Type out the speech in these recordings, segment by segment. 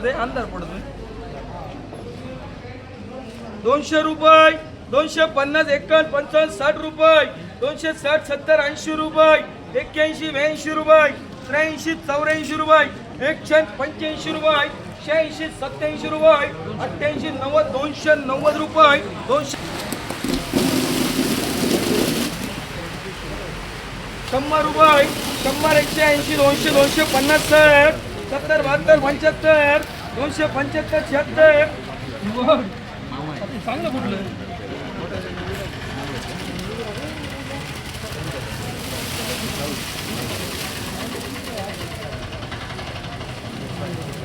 आहे अंधार पडतो दोनशे रुपये दोनशे पन्नास एकावन्न पंचावन्न साठ रुपये दोनशे साठ सत्तर ऐंशी रुपये एक्क्याऐंशी ब्याऐंशी रुपये त्र्याऐंशी चौऱ्याऐंशी रुपये एकशे पंच्याऐंशी रुपये शहाऐंशी सत्याऐंशी रुपये अठ्ठ्याऐंशी नव्वद दोनशे नव्वद रुपये दोनशे शंभर रुपये शंभर एकशे ऐंशी दोनशे दोनशे पन्नास सत्तर बहात्तर पंच्याहत्तर दोनशे पंच्याहत्तर शहात्तर. चांगलं कुठलं?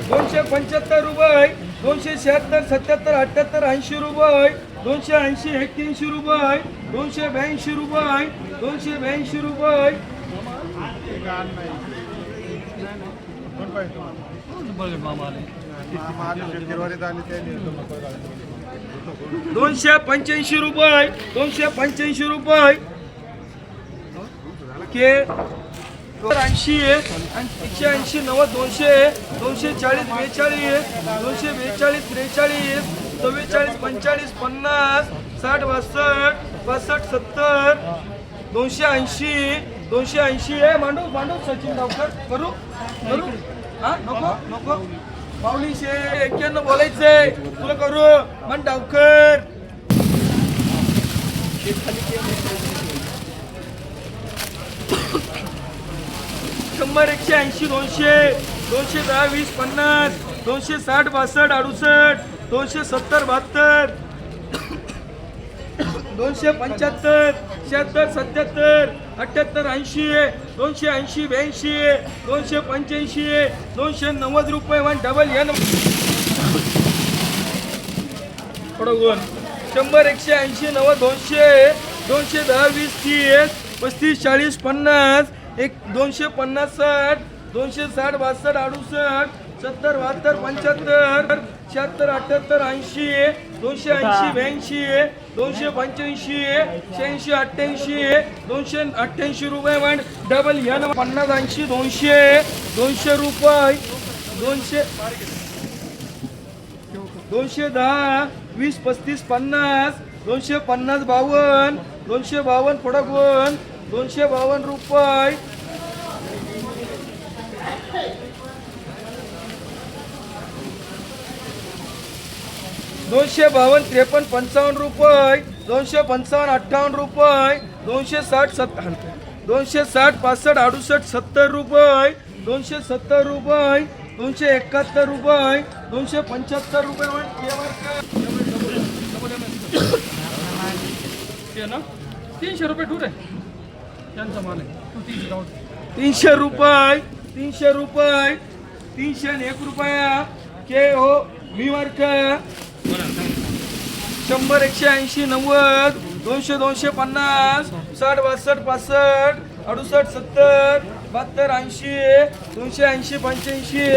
दोनशे पंच्याहत्तर रुपये दोनशे शहात्तर सत्याहत्तर अठ्ठ्याहत्तर ऐंशी रुपये दोनशे ऐंशी एक्क्याऐंशी रुपये दोनशे ब्याऐंशी रुपये दोनशे ब्याऐंशी रुपये. दोनशे पंच्याऐंशी रुपये दोनशे पंच्याऐंशी रुपये. के ऐंशी एकशे ऐंशी नव्वद दोनशे दोनशे चाळीस बेचाळीस दोनशे बेचाळीस त्रेचाळीस चव्वेचाळीस पंचेचाळीस पन्नास साठ बासष्ट बासष्ट सत्तर दोनशे ऐंशी दोनशे ऐंशी. आहे मांडू मांडू सचिन डावकर करू करू. हा नको नको. पावलीशे एक्क्याण्णव बोलायचंय. तुला करू? मन डावकर. शंभर एकशे ऐंशी दोनशे दोनशे दहा वीस पन्नास दोनशे साठ बासष्ट अडुसष्ट दोनशे सत्तर बहात्तर. दोनशे पंच्याहत्तर शहात्तर सत्याहत्तर अठ्ठ्याहत्तर ऐंशी दोनशे ऐंशी ब्याऐंशी दोनशे पंच्याऐंशी दोनशे नव्वद रुपये वन डबल एन. थोडं शंभर एकशे ऐंशी नव्वद दोनशे दोनशे दहा वीस तीस पस्तीस चाळीस पन्नास एक दोनशे पन्नास साठ दोनशे साठ बासष्ट अडुसष्ट सत्तर बहात्तर पंच्याहत्तर शहात्तर अठ्ठ्याहत्तर ऐंशी दोनशे ऐंशी ब्याऐंशी दोनशे पंच्याऐंशी शहाऐंशी अठ्ठ्याऐंशी दोनशे अठ्ठ्याऐंशी रुपये वन डबल एन पन्नास ऐंशी दोनशे दोनशे रुपये दोनशे दोनशे दहा वीस पस्तीस पन्नास दोनशे पन्नास बावन्न दोनशे बावन्न फडकवन दोनशे बावन्न रुपये. दोनशे बावन्न त्रेपन्न पंचावन्न रुपये दोनशे पंचावन्न अठ्ठावन्न रुपये दोनशे साठ सत्तर दोनशे साठ पासष्ट अडुसष्ट सत्तर रुपये दोनशे सत्तर रुपये दोनशे एकाहत्तर रुपये दोनशे पंच्याहत्तर रुपये वन ना? तीनशे रुपये ठू रे. त्यांचा माल आहे. तू तीनशे तीनशे रुपये तीनशे रुपये तीनशे आणि एक रुपया. के हो मी मार्क शंभर एकशे ऐंशी नव्वद दोनशे दोनशे पन्नास साठ बासष्ट पासष्ट अडुसष्ट सत्तर बहात्तर ऐंशी दोनशे ऐंशी पंच्याऐंशी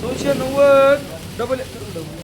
दोनशे नव्वद डबल